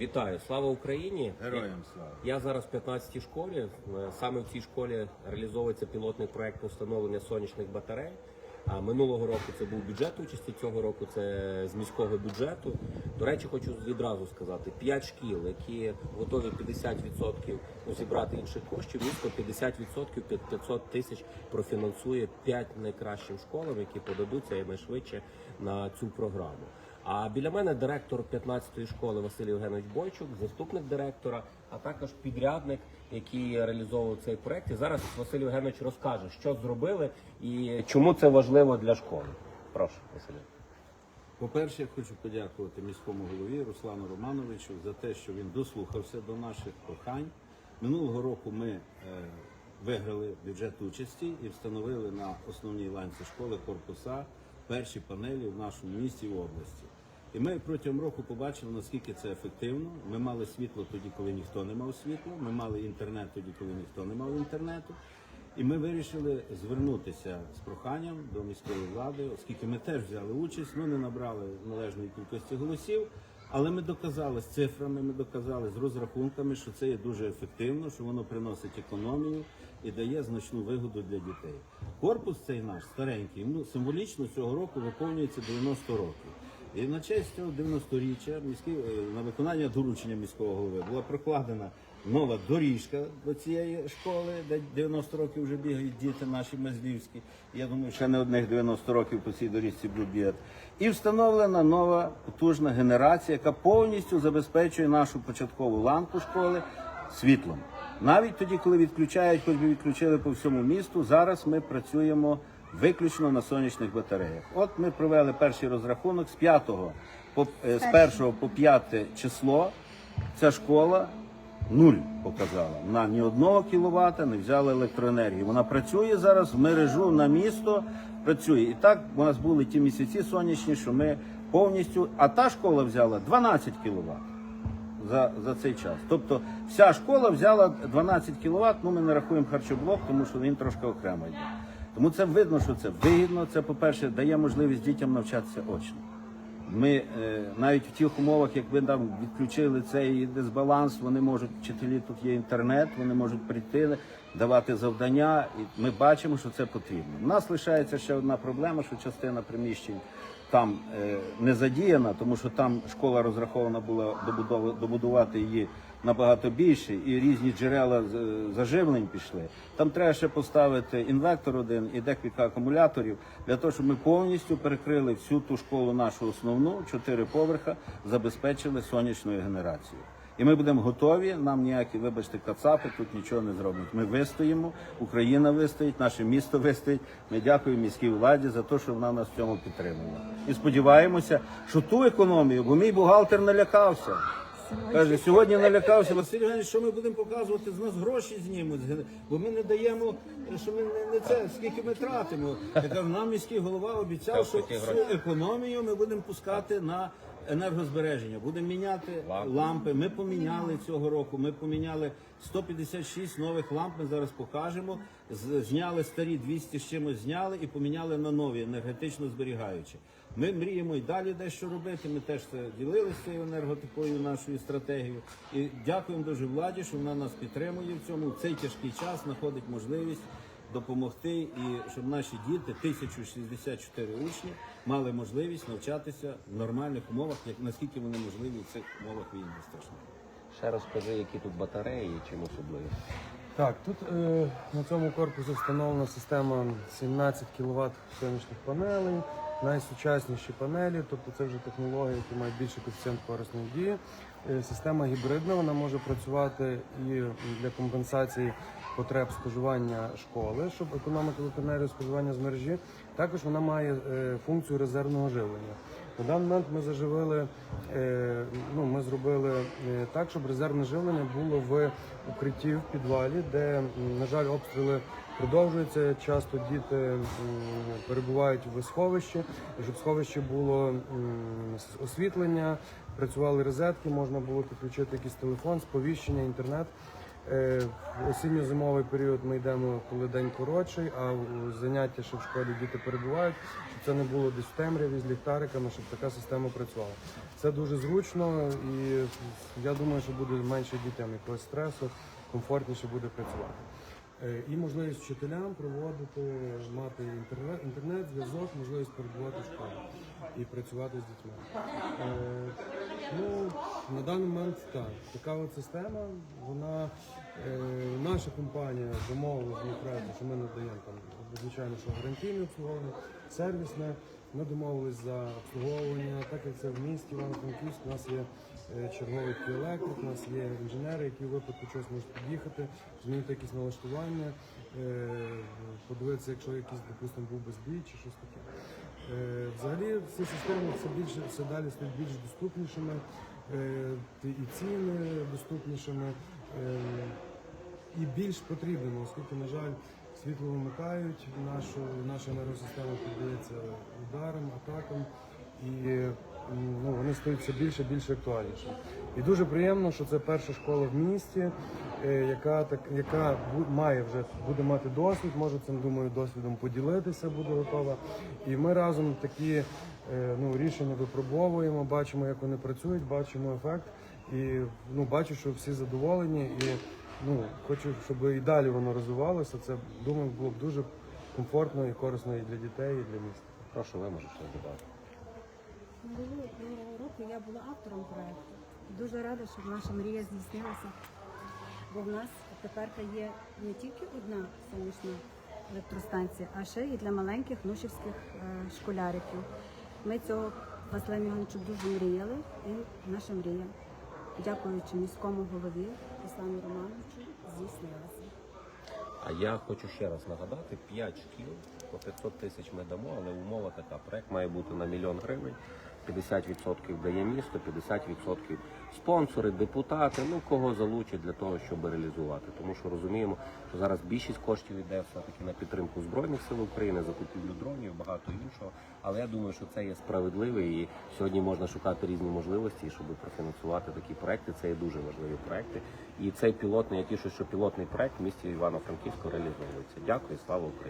Вітаю, слава Україні! Героям слава. Я зараз в 15-й школі. Е, Саме в цій школі реалізовується пілотний проект встановлення сонячних батарей. А минулого року це був бюджет участі, цього року це з міського бюджету. До речі, хочу відразу сказати: 5 шкіл, які готові 50% зібрати інших коштів, місто 50% під 500 тисяч профінансує 5 найкращим школам, які подадуться найшвидше на цю програму. А біля мене директор 15-ї школи Василь Євгенович Бойчук, заступник директора, а також підрядник, який реалізовував цей проект. І зараз Василь Євгенович розкаже, що зробили і чому це важливо для школи. Прошу, Василь. По-перше, я хочу подякувати міському голові Руслану Романовичу за те, що він дослухався до наших прохань. Минулого року ми е, виграли бюджет участі і встановили на основній ланці школи корпуса перші панелі в нашому місті і області. І ми протягом року побачили, наскільки це ефективно. Ми мали світло тоді, коли ніхто не мав світла. Ми мали інтернет тоді, коли ніхто не мав інтернету. І ми вирішили звернутися з проханням до міської влади, оскільки ми теж взяли участь, ну не набрали належної кількості голосів. Але ми доказали з цифрами, ми доказали з розрахунками, що це є дуже ефективно, що воно приносить економію і дає значну вигоду для дітей. Корпус цей наш старенький, ну символічно цього року виповнюється 90 років. І на честь цього 90-річчя е, на виконання доручення міського голови була прокладена нова доріжка до цієї школи, де 90 років вже бігають діти наші мазлівські. Я думаю, ще не одних 90 років по цій доріжці будуть бігати. І встановлена нова потужна генерація, яка повністю забезпечує нашу початкову ланку школи світлом. Навіть тоді, коли відключають, хоч би відключили по всьому місту, зараз ми працюємо виключно на сонячних батареях. От ми провели перший розрахунок з 5 по е, з 1 по 5 число. Ця школа нуль показала. Вона ні одного кіловата не взяла електроенергії. Вона працює зараз в мережу на місто. Працює і так у нас були ті місяці сонячні, що ми повністю. А та школа взяла 12 кіловат за, за цей час. Тобто вся школа взяла 12 кВт, ну ми не рахуємо харчоблок, тому що він трошки окремо йде. Тому це видно, що це вигідно. Це, по-перше, дає можливість дітям навчатися очно. Ми е, навіть в тих умовах, якби там відключили цей дисбаланс, вони можуть, вчителі тут є інтернет, вони можуть прийти, давати завдання, і ми бачимо, що це потрібно. У нас лишається ще одна проблема, що частина приміщень там е, не задіяна, тому що там школа розрахована була добудувати її набагато більше, і різні джерела е, заживлень пішли. Там треба ще поставити інвектор один і декілька акумуляторів для того, щоб ми повністю перекрили всю ту школу нашу основну, чотири поверха, забезпечили сонячною генерацією. І ми будемо готові. Нам ніякі, вибачте, кацапи тут нічого не зроблять. Ми вистоїмо, Україна вистоїть, наше місто вистоїть. Ми дякуємо міській владі за те, що вона нас в цьому підтримує. І сподіваємося, що ту економію, бо мій бухгалтер налякався. Каже, сьогодні налякався Василь Іванович, що ми будемо показувати, з нас гроші знімуть, бо ми не даємо, що ми не, не це, скільки ми тратимо. Я кажу, нам міський голова обіцяв, що всю економію ми будемо пускати на енергозбереження. Будемо міняти Лампи. лампи. Ми поміняли цього року. Ми поміняли 156 нових ламп. Ми зараз покажемо. Зняли старі 200 з чимось зняли і поміняли на нові енергетично зберігаючі. Ми мріємо і далі дещо робити. Ми теж це ділилися цією енерготикою нашою стратегією. І дякуємо дуже владі, що вона нас підтримує в цьому. В цей тяжкий час знаходить можливість допомогти і щоб наші діти, 1064 учні, мали можливість навчатися в нормальних умовах, як наскільки вони можливі в цих умовах війни страшної. Ще розкажи, які тут батареї і чим особливі. Так, тут е, на цьому корпусі встановлена система 17 кВт сонячних панелей, найсучасніші панелі, тобто це вже технології, які мають більший коефіцієнт корисної дії. Е, система гібридна, вона може працювати і для компенсації потреб споживання школи, щоб економити електроенергію споживання з мережі. Також вона має е, функцію резервного живлення. На даний момент ми заживили, е, ну ми зробили так, щоб резервне живлення було в укритті в підвалі, де, на жаль, обстріли продовжуються. Часто діти перебувають в сховищі, щоб в сховищі було освітлення, працювали розетки, можна було підключити якийсь телефон, сповіщення, інтернет. Е, В осінньо-зимовий період ми йдемо, коли день коротший, а заняття, що в школі діти перебувають, щоб це не було десь в темряві з ліхтариками, щоб така система працювала. Це дуже зручно і я думаю, що буде менше дітям якогось стресу, комфортніше буде працювати. Е, І можливість вчителям проводити, мати інтернет, зв'язок, можливість перебувати в школі і працювати з дітьми. Е, Ну, на даний момент так. Така от система, вона е, наша компанія домовилася з що ми надаємо там, звичайно, що гарантійне обслуговування, сервісне. Ми домовились за обслуговування, так як це в місті Івано-Франківськ, у нас є черговий такий електрик, у нас є інженери, які в випадку чогось можуть під'їхати, змінити якісь налаштування, е, подивитися, якщо якийсь, допустимо, був би збій чи щось таке. Е, Взагалі всі системи все більше все далі стають більш доступнішими, е, і ціни доступнішими, е, і більш потрібними, оскільки, на жаль, світло вимикають, нашу, наша енергосистема піддається ударам, атакам, і ну, вони стають все більше і більше актуальнішими. І дуже приємно, що це перша школа в місті, е, яка так, яка має вже буде мати досвід, може цим думаю досвідом поділитися, буде готова. І ми разом такі е, ну, рішення випробовуємо, бачимо, як вони працюють, бачимо ефект. І ну, бачу, що всі задоволені. І ну, хочу, щоб і далі воно розвивалося. Це думаю, було б дуже комфортно і корисно і для дітей, і для міста. Прошу, ви можете додати. Минулого року я була автором проекту. Дуже рада, щоб наша мрія здійснилася. Бо в нас тепер є не тільки одна сонячна електростанція, а ще і для маленьких нушівських е, школяриків. Ми цього Василем Івановичу дуже мріяли, і наша мрія, дякуючи міському голові Руслану Романовичу, здійснилася. А я хочу ще раз нагадати: 5 шкіл по 500 тисяч ми дамо, але умова така: проект має бути на мільйон гривень. 50% дає місто, 50% спонсори, депутати, ну кого залучать для того, щоб реалізувати. Тому що розуміємо, що зараз більшість коштів йде все-таки на підтримку збройних сил України, закупівлю дронів, багато іншого. Але я думаю, що це є справедливо і сьогодні можна шукати різні можливості, щоб профінансувати такі проекти. Це є дуже важливі проекти. І цей пілотний, я тішу, що пілотний проект в місті Івано-Франківську реалізовується. Дякую, слава Україні.